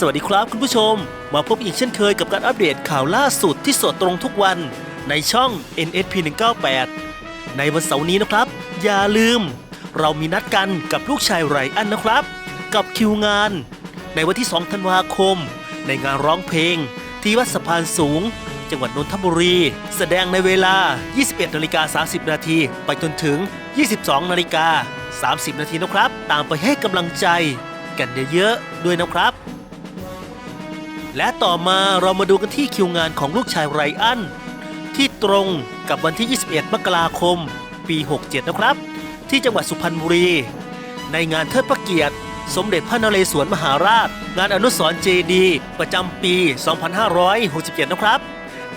สวัสดีครับคุณผู้ชม มาพบอีกเช่นเคยกับการอัปเดตข่าวล่าสุดที่สดตรงทุกวันในช่อง NSP 198ในวันเสาร์นี้นะครับ อย่าลืม เรามีนัดกันกับลูกชายไรอันนะครับ กับคิวงาน ในวันที่ 2 ธันวาคม ในงานร้องเพลง ที่วัดสะพานสูง จังหวัดนนทบุรี แสดงในเวลา 21นาฬิกา30 นาทีไปจนถึง 22นาฬิกา30 นาทีนะครับ ตามไปให้กำลังใจกันเยอะๆด้วยนะครับ และต่อมาเรามาดูกันที่คิวงานของลูกชายไรอัน ที่ตรงกับวันที่ 21 มกราคม ปี 67 นะครับ ที่จังหวัดสุพรรณบุรี ในงานเทิดพระเกียรติ สมเด็จพระนเรศวรมหาราช งานอนุสรณ์เจดี ประจำปี 2567 นะครับ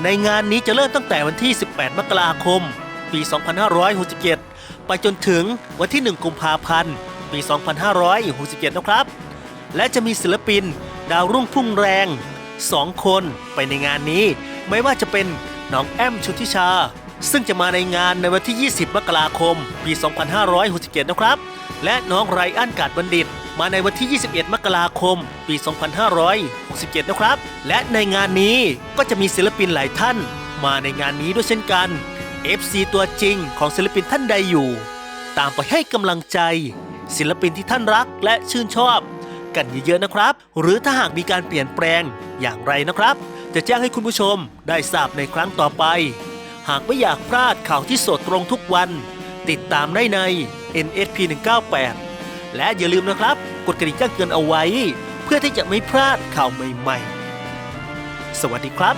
ในงานนี้จะเริ่มตั้งแต่วันที่ 18 มกราคม ปี 2567 ไปจนถึงวันที่ 1 กุมภาพันธ์ ปี 2567 นะครับ และจะมีศิลปิน ดาวรุ่งพุ่งแรง 2 คนไปในงานนี้ ไม่ว่าจะเป็นน้องแอมชุติชา ซึ่งจะมาในงานในวันที่ 20 มกราคม ปี 2567 นะครับ และน้องไรอันกาดบัณฑิต มาในวันที่ 21 มกราคม ปี 2567 นะครับ และในงานนี้ก็จะมีศิลปินหลายท่าน มาในงานนี้ด้วยเช่นกัน FC ตัวจริงของศิลปินท่านใดอยู่ ตามไปให้กำลังใจ ศิลปินที่ท่านรักและชื่นชอบ กันเยอะๆนะครับ หรือถ้าหากมีการเปลี่ยนแปลงอย่างไรนะครับ จะแจ้งให้คุณผู้ชมได้ทราบในครั้งต่อไป หากไม่อยากพลาดข่าวที่สดตรงทุกวัน ติดตามได้ใน NSP 198และอย่าลืมนะครับ กดกระดิ่งแจ้งเตือนเอาไว้ เพื่อที่จะไม่พลาดข่าวใหม่ ๆ สวัสดีครับ